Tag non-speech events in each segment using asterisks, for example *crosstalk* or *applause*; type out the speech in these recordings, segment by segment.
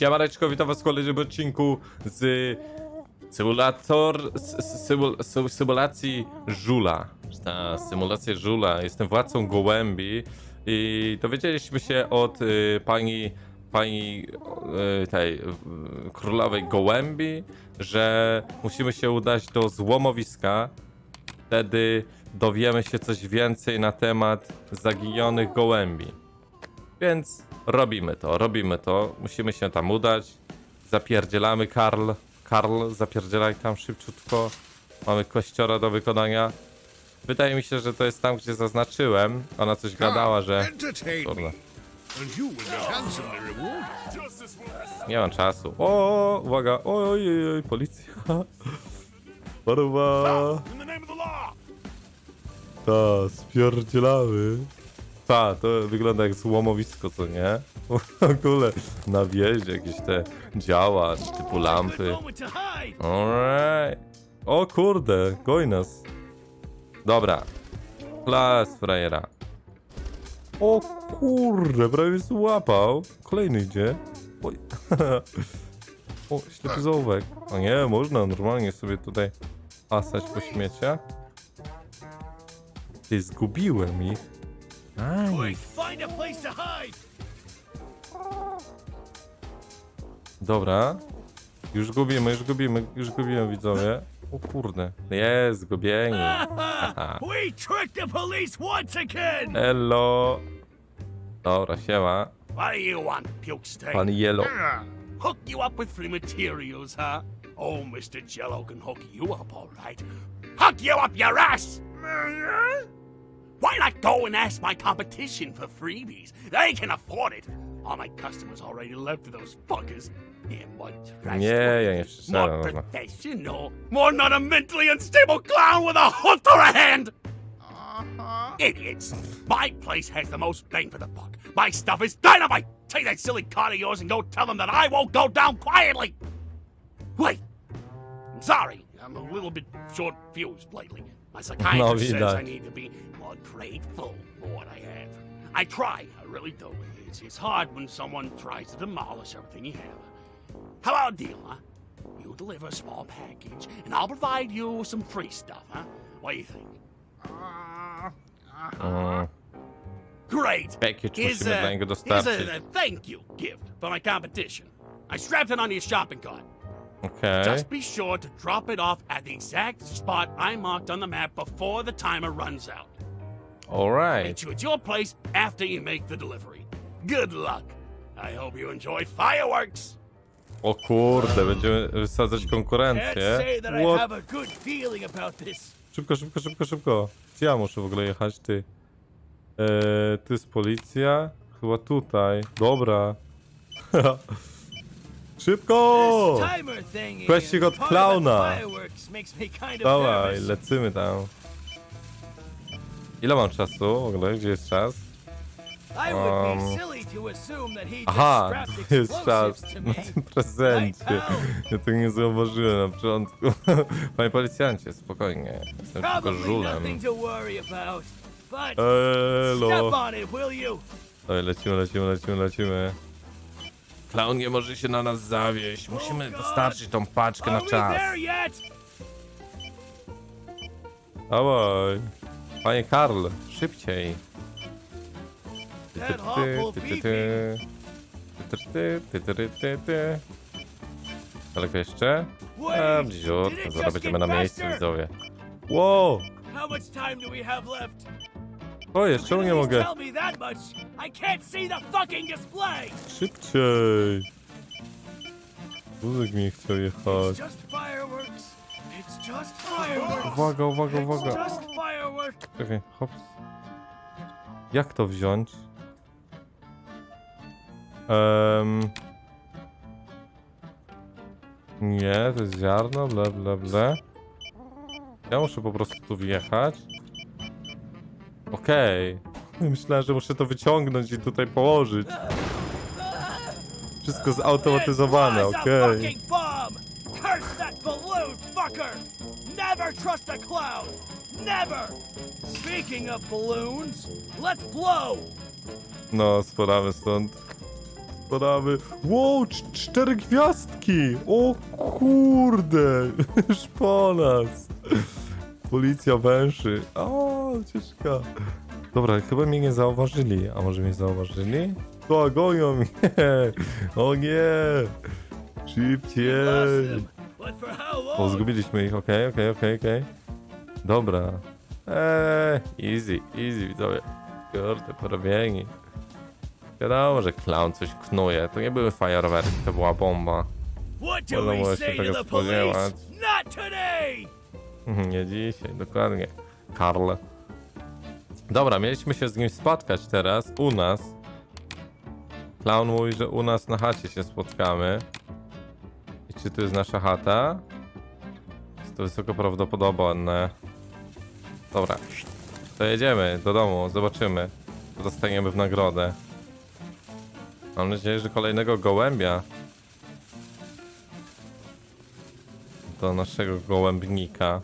Siemareczko, witam was w kolejnym odcinku z symulator, s- symul, sy- symulacji żula. Ta symulacja żula. Jestem władcą gołębi i dowiedzieliśmy się od y, pani, pani y, tej y, królowej gołębi, że musimy się udać do złomowiska. Wtedy dowiemy się coś więcej na temat zaginionych gołębi. Więc robimy to, robimy to. Musimy się tam udać. Zapierdzielamy, Karl. Karl, zapierdzielaj tam szybciutko. Mamy kościora do wykonania. Wydaje mi się, że to jest tam, gdzie zaznaczyłem. Ona coś gadała, że... Kurde, nie mam czasu. O, uwaga, oj, oj, oj, policja. *laughs* Law! Ta, spierdzielamy. Ta, to wygląda jak złomowisko, co nie? *laughs* W ogóle na wjeździe jakieś te działa, typu lampy. Alright. O kurde, goj nas. Dobra. Klas frajera. O kurde, prawie złapał. Kolejny idzie. Oj. *laughs* o, ślepy zaułek. O nie, można normalnie sobie tutaj pasać po śmieciach. Ty, zgubiłem ich. Quick, find a place to hide. Dobra. Już gubimy, już gubimy, już gubimy widzowie. O kurde. Jest, zgubieni. Haha. *laughs* we tricked the police once again. Hello. Dobra, siema. What do you want, puke stain? Pan Yellow. Hook you up with free materials, huh? Oh, Mr. Jello can hook you up, all right. Hook you up your ass! Why not go and ask my competition for freebies? They can afford it. All my customers already left for those fuckers. Yeah, more trash. Nie, ja nie przeczytałem. More Dobra. professional. More not a mentally unstable clown with a hook through a hand. Uh-huh. Idiots! My place has the most bang for the buck. My stuff is dynamite! Take that silly card of yours and go tell them that I won't go down quietly! Wait! I'm sorry, I'm a little bit short fused lately. My *laughs* psychiatrist says I need to be more grateful for what I have. I try, I really do. It's, it's hard when someone tries to demolish everything you have. How about a deal, huh? You deliver a small package, and I'll provide you with some free stuff, huh? What do you think? Mm, Great. Package Here's musimy dla a, niego here's a, a thank you gift for my competition. I strapped it onto your shopping cart. Okej. Just be sure to drop it off at the exact spot I marked on the map before the timer runs out. Alright. Meet you at your place after you make the delivery. Good luck. I hope you enjoy fireworks. O kurde, będziemy wysadzać Can't konkurencję. say that I What? have a good feeling about this. Szybko, szybko, szybko, szybko. Gdzie ja muszę w ogóle jechać, ty? Eee, tu jest policja? Chyba tutaj. Dobra. *laughs* Szybko! Kwestii od klauna. Dawaj, lecimy tam. Ile mam czasu w ogóle? Gdzie jest czas? Um, Aha, tu *laughs* jest czas na tym prezencie. Ja tego nie zauważyłem na początku. *laughs* Panie policjancie, spokojnie. Jestem tylko żulem. Elo. Dawaj, lecimy, lecimy, lecimy, lecimy. Klaun nie może się na nas zawieść. Musimy dostarczyć tą paczkę na czas. Dawaj. Panie Karl, szybciej. Ty, ty, That awful ty, ty, ty, ty. Ty, ty, ty, ty, ty, ty. Daleko jeszcze? A, Wait, bziut, did it zaraz będziemy na miejscu, widzowie. Wow! How much time do we have left? O, jest, czemu nie mogę? Szybciej! Wózek mi chciał jechać. Uwaga, uwaga, uwaga. Czekaj, hops. Jak to wziąć? Um... Nie, to jest ziarno, ble, ble, ble. Ja muszę po prostu tu wjechać. Okej. *laughs* Myślałem, że muszę to wyciągnąć i tutaj położyć. Wszystko zautomatyzowane, okej. fucking bomb. Curse that balloon, fucker. Never trust a clown. Never. Speaking of balloons, let's blow. No, spadamy stąd. Spadamy. Wow, cz- cztery gwiazdki! O kurde! *laughs* Już po nas. Policja węszy. O, ciężka. Dobra, chyba mnie nie zauważyli. A może mnie zauważyli? To gonią mnie! O nie! Szybciej! O, zgubiliśmy ich, okej, okej, okej, okej. Dobra. Eee, easy, easy, widzowie. Kurde, porobieni. Wiadomo, że clown coś knuje. To nie były fajerwerki, to była bomba. Można było się tego spodziewać. *laughs* Nie dzisiaj, dokładnie. Karl. Dobra, mieliśmy się z nim spotkać teraz, u nas. Clown mówi, że u nas na chacie się spotkamy. I czy to jest nasza chata? Jest to wysoko prawdopodobne. Dobra, to jedziemy do domu, zobaczymy. Dostaniemy w nagrodę. Mam nadzieję, że kolejnego gołębia. Do naszego gołębnika.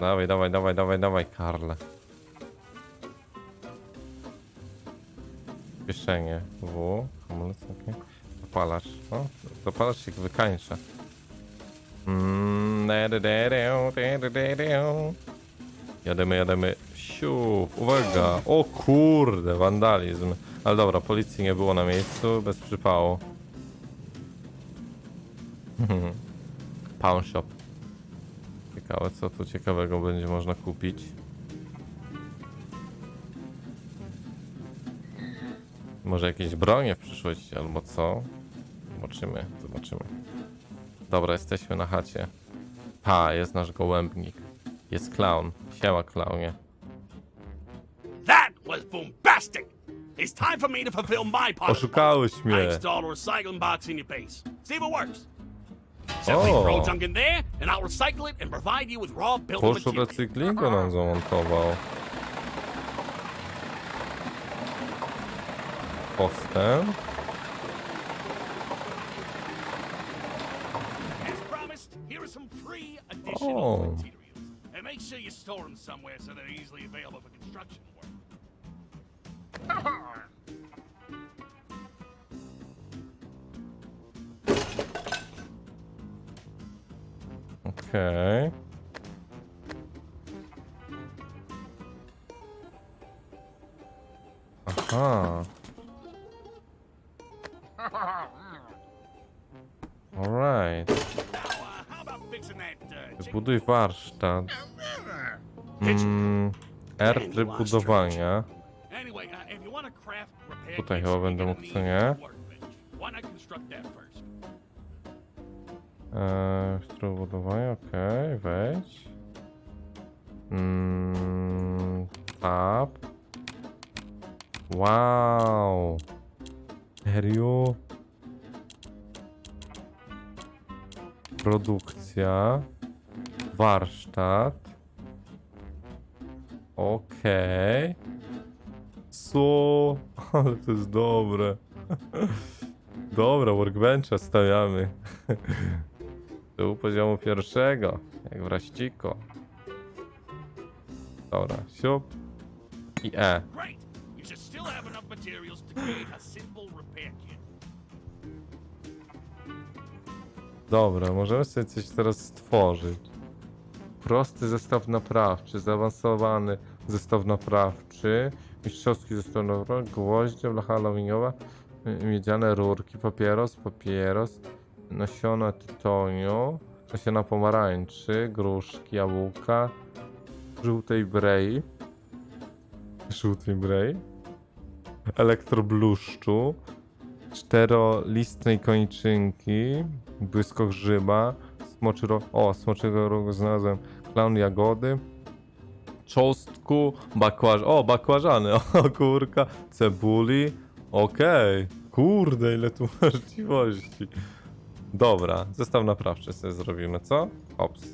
Dawaj, dawaj, dawaj, dawaj, dawaj, Karle. Kieszenie. W. Hamulec, okej. Dopalacz. O, dopalacz się wykańcza. Mm, da. Jademy, jademy. Siu, uwaga. O kurde, wandalizm. Ale dobra, policji nie było na miejscu, bez przypału. *laughs* Pawn shop. Ciekawe, co tu ciekawego będzie można kupić. Może jakieś bronie w przyszłości, albo co? Zobaczymy, zobaczymy. Dobra, jesteśmy na chacie. Pa, jest nasz gołębnik. Jest clown. Siema, clownie. That was bombastic! It's time for me to fulfill my part. Oszukałeś mnie. installed a recycling box in your base. See if it works. Simply Oh. throw junk in there, and I'll recycle it and provide you with raw building material. recyklingu nam zamontował. Postęp. As promised, here are some free additional Oh. materials. And make sure you store them somewhere so they're easily available for construction fixing that uh, chicken? Buduj warsztat. Mm, R tryb budowania. Uh, Tutaj chyba będę mógł, co nie? Eee, tryb budowania, okej, wejdź. Mm, tab. Wow. Serio? Produkcja. Warsztat. Okej. Co? *laughs* Ale to jest dobre. *laughs* Dobra, workbencha stawiamy. *laughs* Tu poziomu pierwszego, jak w raściko. Dobra, siup. I E. Dobra, możemy sobie coś teraz stworzyć. Prosty zestaw naprawczy, zaawansowany zestaw naprawczy, mistrzowski zestaw naprawczy, gwoździe, blacha aluminiowa, y, miedziane rurki, papieros, papieros, nasiona tytoniu, nasiona pomarańczy, gruszki, jabłka, żółtej brei, żółtej brei, elektrobluszczu, czterolistnej koniczynki, błyskogrzyba, smoczy ro... O, smoczego rogu znalazłem. Klaun jagody, czosnku, bakłaż... O, bakłażany, *laughs* o kurka, cebuli. Okej, kurde, ile tu *laughs* możliwości. Dobra, zestaw naprawczy sobie zrobimy, co? Ops.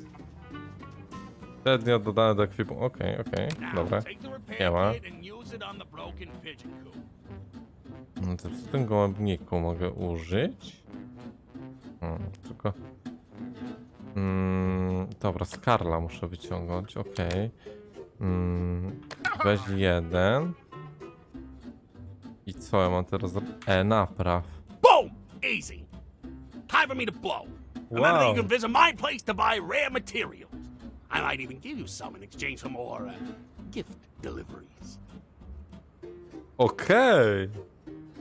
Średnio dodane do ekwipu. Okej, okej, Now, dobra. Nie ma. No to w tym gołębniku mogę użyć. Hmm, tylko. Mm, dobra, z Karla muszę wyciągnąć, okej. Mm, weź jeden. I co ja mam teraz? E, napraw. Boom! Easy. Time for me to blow. Remember that you can visit my place to buy rare materials. I might even give you some in exchange for more uh, gift deliveries. Okej.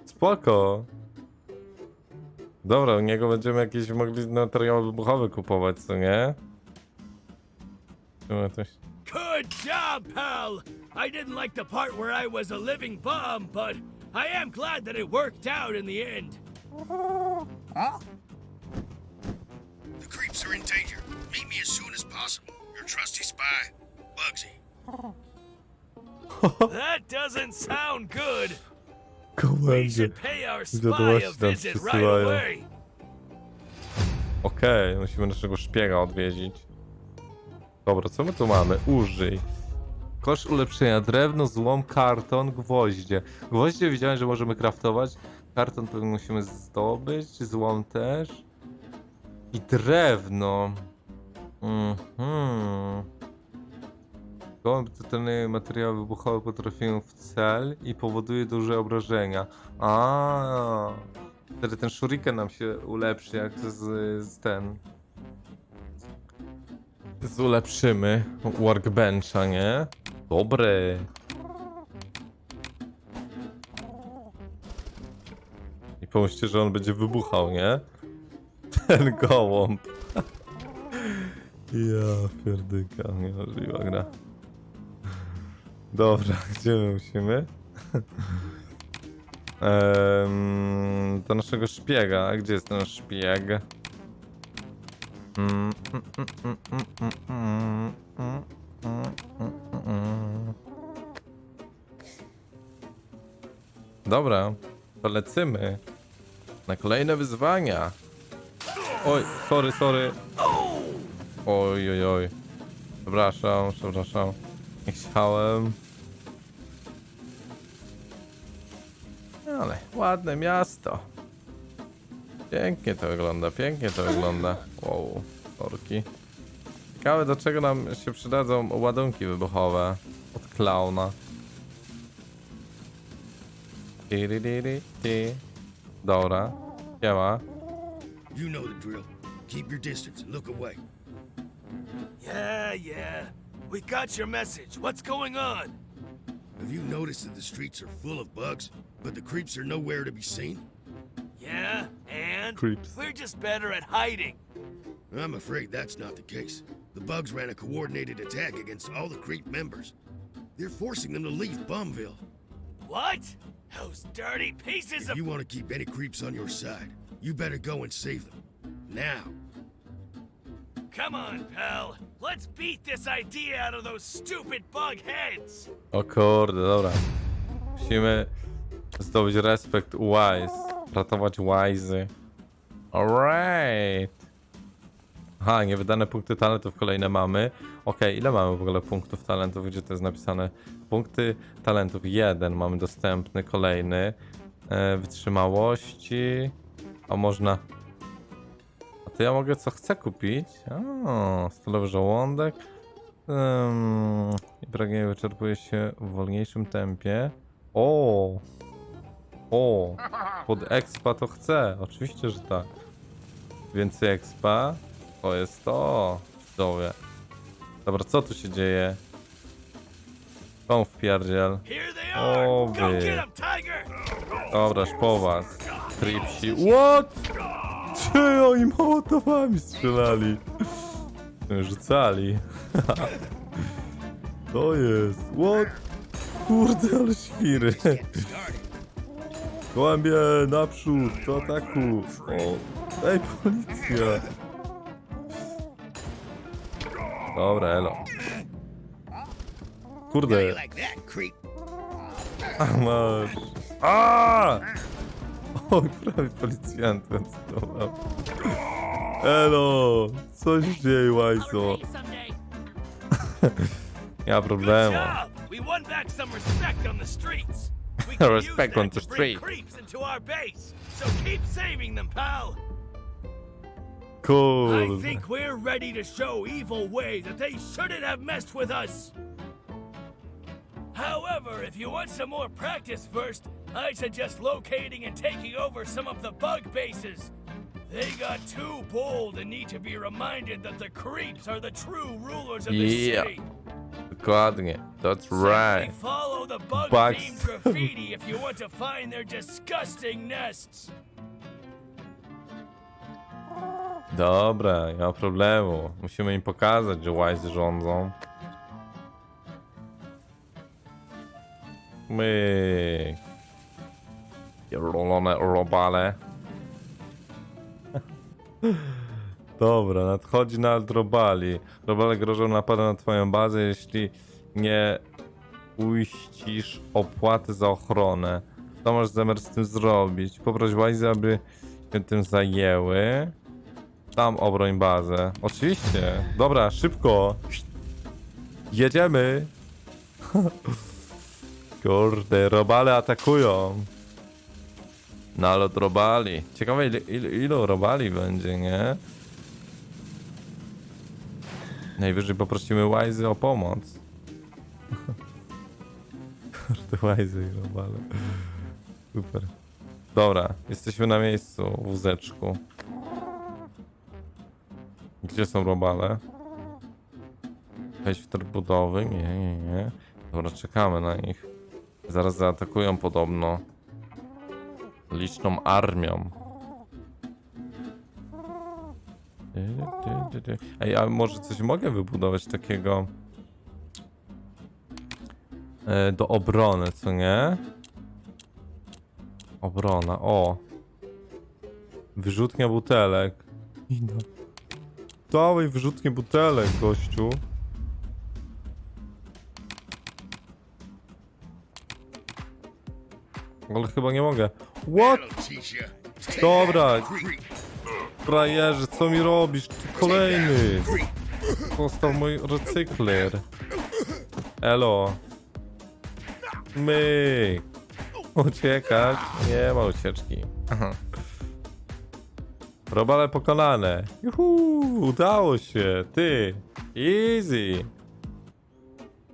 Spoko. Dobra, u niego będziemy jakieś mogli materiały wybuchowe kupować, co nie? Zobaczymy coś. Good job, pal! I didn't like the part where I was a living bomb, but I am glad that it worked out in the end. *laughs* The creeps are in danger. Meet me as soon as possible. Your trusty spy, Bugsy. *laughs* That doesn't sound good. We Gołębie. should pay our spy Wiadomości a nam visit right przysyłają. away. Okej, musimy naszego szpiega odwiedzić. Dobra, co my tu mamy? Użyj. Kosz ulepszenia, drewno, złom, karton, gwoździe. Gwoździe widziałem, że możemy craftować. Karton pewnie musimy zdobyć, złom też. I drewno. Mhm. Totalny materiały wybuchowe potrafią w cel i powoduje duże obrażenia. A, Wtedy ten shuriken nam się ulepszy, jak z, z ten. Z ulepszymy workbencha, nie? Dobry. I pomyślcie, że on będzie wybuchał, nie? Ten gołąb. Ja pierdyka, niemożliwa gra. Dobra, gdzie my musimy? Ehm, do naszego szpiega. Gdzie jest ten szpieg? Dobra, to lecimy na kolejne wyzwania. Oj, sorry, sorry. Oj, oj, oj. Przepraszam, przepraszam. Nie chciałem. Ale ładne miasto. Pięknie to wygląda, pięknie to wygląda. Wow, torki. Ciekawe do czego nam się przydadzą ładunki wybuchowe od klauna. Dobra, nie ma. You know the drill. Keep your distance and look away. Yeah, yeah. We got your message. What's going on? Have you noticed that the streets are full of bugs, but the creeps are nowhere to be seen? Yeah, and Creeps. we're just better at hiding. I'm afraid that's not the case. The bugs ran a coordinated attack against all the creep members. They're forcing them to leave Bumville. What? Those dirty pieces If of you want to keep any creeps on your side, you better go and save them. Now. Come on, pal. Let's beat this idea out of those stupid bug heads. O kurde, dobra. Musimy zdobyć respekt u Wise. Ratować Wise'y. Alright. Aha, niewydane punkty talentów kolejne mamy. Okej, ile mamy w ogóle punktów talentów? Gdzie to jest napisane? Punkty talentów. Jeden mamy dostępny, kolejny. E, wytrzymałości. A można... A to ja mogę co chcę kupić? O, stalowy żołądek. Um, pragnienie wyczerpuje się w wolniejszym tempie. O! O! Pod expa to chcę. Oczywiście, że tak. Więcej expa. To jest to. Widzowie. Dobra, co tu się dzieje? Tą wpierdziel. Tiger. Dobra, po was. Tripsi. What? Czy oni mołotowami strzelali? Rzucali. *laughs* To jest. What? Kurde, ale świry. Gołębie, naprzód, do ataku. O, ej, policja. Dobra, elo. Kurde, masz. A! *laughs* Oj, prawie policjantem cytował. Elo, co się dzieje, Łajzo? Nie ma problemu. We won back some respect on the streets. We *laughs* can use Respect that on the to bring street. creeps into our base. So keep saving them, pal. Cool I Kurde. think we're ready to show Evil Way that they shouldn't have messed with us. However, if you want some more practice first, I'd suggest locating and taking over some of the bug bases. They got too bold and need to be reminded that the creeps are the true rulers of the Yeah. city. Dokładnie. That's Simply right. follow the bug Bugs. graffiti if you want to find their disgusting nests. Dobra, nie ma problemu. Musimy im pokazać, że łajzy rządzą. My. Rolone robale. Dobra, nadchodzi nalt robali. Robale grożą napadem na twoją bazę, jeśli nie uiścisz opłaty za ochronę. Co masz zamiar z tym zrobić? Poproś łajzy, aby się tym zajęły. Tam obroń bazę. Oczywiście. Dobra, szybko. Jedziemy. *laughs* Kurde, robale atakują. Nalot robali. Ciekawe ile, ile, ilu robali będzie, nie? Najwyżej poprosimy Łajzy o pomoc. Kurde, *laughs* Łajzy i robale. Super. Dobra, jesteśmy na miejscu w wózeczku. Gdzie są robale? Wejść w tryb budowy? Nie, nie, nie. Dobra, czekamy na nich. Zaraz zaatakują podobno. Liczną armią. Ty. Ej, a może coś mogę wybudować takiego e, do obrony, co nie? Obrona, o. Wyrzutnia butelek. Dawaj wyrzutnie butelek, gościu. Ale chyba nie mogę. What? Dobra, frajerze, co mi robisz? Ty kolejny. Został mój recykler. Elo. Myk. Uciekać? Nie ma ucieczki. Aha. Robale pokonane. Juhu, udało się. Ty. Easy.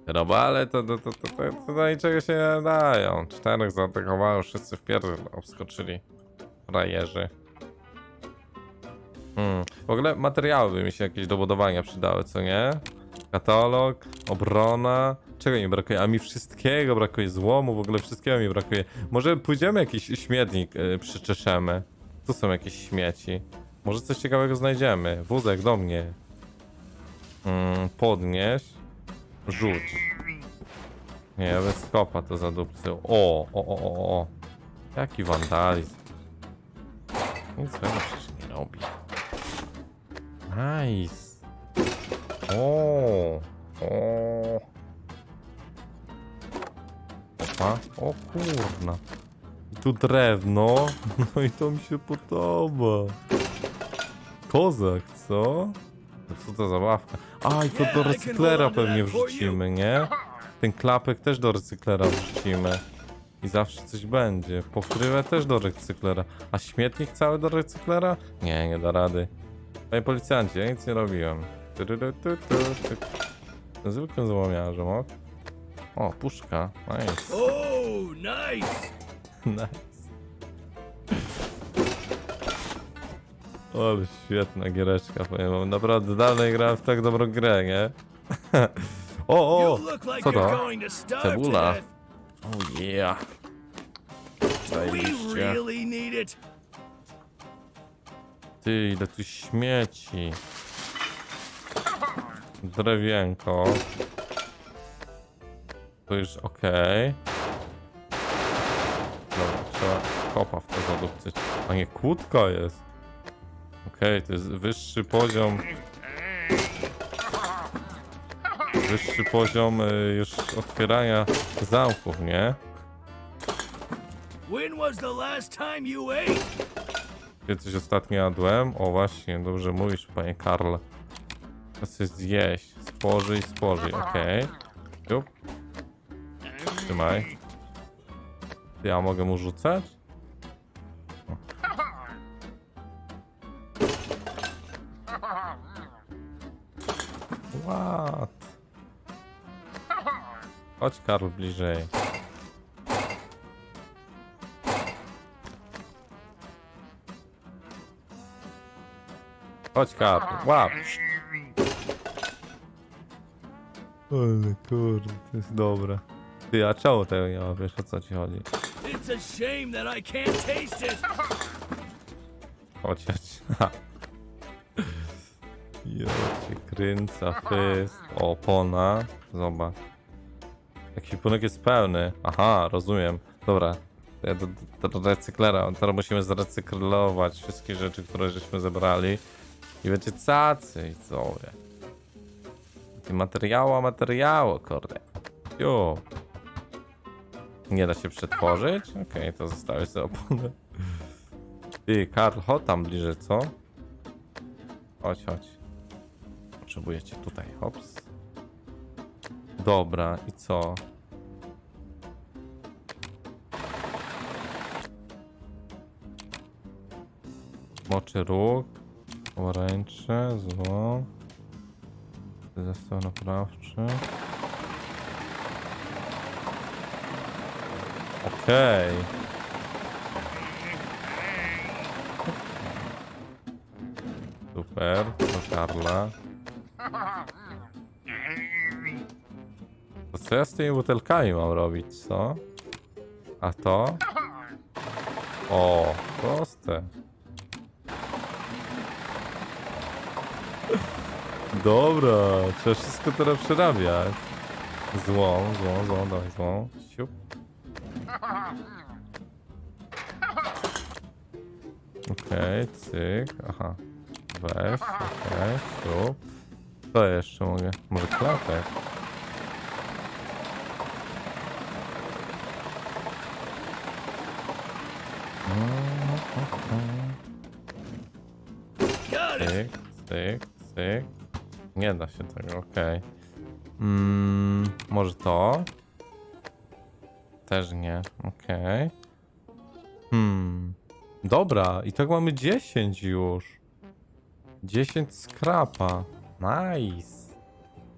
Robale to, to, to, to, to, to do niczego się nie dają. Czterech zaatakowało, wszyscy w pierwszy obskoczyli. Frajerzy. Hmm. W ogóle materiały by mi się jakieś do budowania przydały, co nie? Katalog, obrona. Czego mi brakuje? A mi wszystkiego brakuje. Złomu, w ogóle wszystkiego mi brakuje. Może pójdziemy jakiś śmietnik y, przyczeszemy. Tu są jakieś śmieci. Może coś ciekawego znajdziemy. Wózek do mnie. Mm, podnieś. Rzuć. Nie, bez kopa to zadupcy. O, o, o, o, o. Jaki wandalizm. Nic złego przecież nie robi. Nice. O, o. Opa, o kurna. I tu drewno. *laughs* No i to mi się podoba. Kozak, co? Co to za ławka? A, i to do recyklera pewnie wrzucimy, nie? Ten klapek też do recyklera wrzucimy. I zawsze coś będzie. Pokrywę też do recyklera. A śmietnik cały do recyklera? Nie, nie da rady. Panie policjancie, ja nic nie robiłem. Zwykłym złomiarzem, ok? O, puszka. Nice. Oh, nice. *laughs* nice. Ale świetna giereczka, powiem wam. Naprawdę dalej grałem w tak dobrą grę, nie? *laughs* o, o! Co to? Cebula. Oh yeah. Zajebiście. Ty, ile tu śmieci. Drewienko. To już okej. Dobra, trzeba kopa w to zadupcyć. A nie, kłódka jest. Okej, to jest wyższy poziom. Wyższy poziom y, już otwierania zamków, nie? When was the last time you ate? Coś ostatnio jadłem? O właśnie, dobrze mówisz, panie Karl. Czas jest zjeść. Spożyj, spożyj, okej. Okay. Trzymaj. Ja mogę mu rzucać? What? Chodź Karl bliżej. Chodź Karl, łap! Ole kurde, to jest dobre. Ty, a czemu tego nie ma? Wiesz o co ci chodzi? It's a shame that I can't taste it. Chodź, chodź. *laughs* Ha. Ja cię kręca, fyst. O, opona. Zobacz. Ekwipunek jest pełny. Aha, rozumiem. Dobra. Ja do, do, do recyklera. Teraz musimy zrecyklować wszystkie rzeczy, które żeśmy zebrali. I będzie cacy i sobie. Ty materiało, materiało, kurde. Jo. Nie da się przetworzyć? Okej, to zostawię sobie oponę. Ty, Karl, chodź tam bliżej, co? Chodź, chodź. Potrzebuję cię tutaj, hops. Dobra, i co? Moczy róg. Pomarańcze, zło. Zestaw naprawczy. Okej. Super, do Karla. Co ja z tymi butelkami mam robić, co? A to? O, proste. Dobra, trzeba wszystko teraz przerabiać. Złą, złą, złą, dawaj złą. Siup. Okej, cyk, aha. Weź, okej, siup. Co jeszcze mogę? Może klapek? Got it. Cyk, cyk, cyk. Nie da się tego, okej. Mm, może to? Też nie, okej. Hmm. Dobra, i tak mamy 10 już. 10 skrapa. Nice.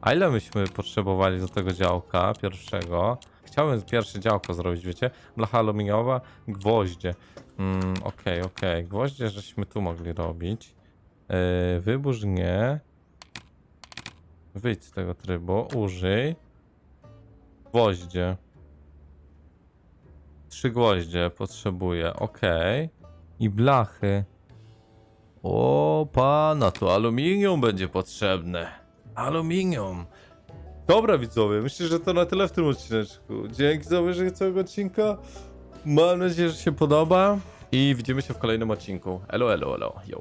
A ile myśmy potrzebowali do tego działka pierwszego? Chciałbym pierwsze działko zrobić, wiecie? Blacha aluminiowa, gwoździe. Mm, okej, okej. Gwoździe żeśmy tu mogli robić. Yy, wybórz nie. Wyjdź z tego trybu. Użyj. Gwoździe. Trzy gwoździe potrzebuję. Ok. I blachy. O, pana, tu aluminium będzie potrzebne. Aluminium. Dobra, widzowie, myślę, że to na tyle w tym odcineczku. Dzięki za obejrzenie całego odcinka. Mam nadzieję, że się podoba. I widzimy się w kolejnym odcinku. Elo, elo, elo. Yo.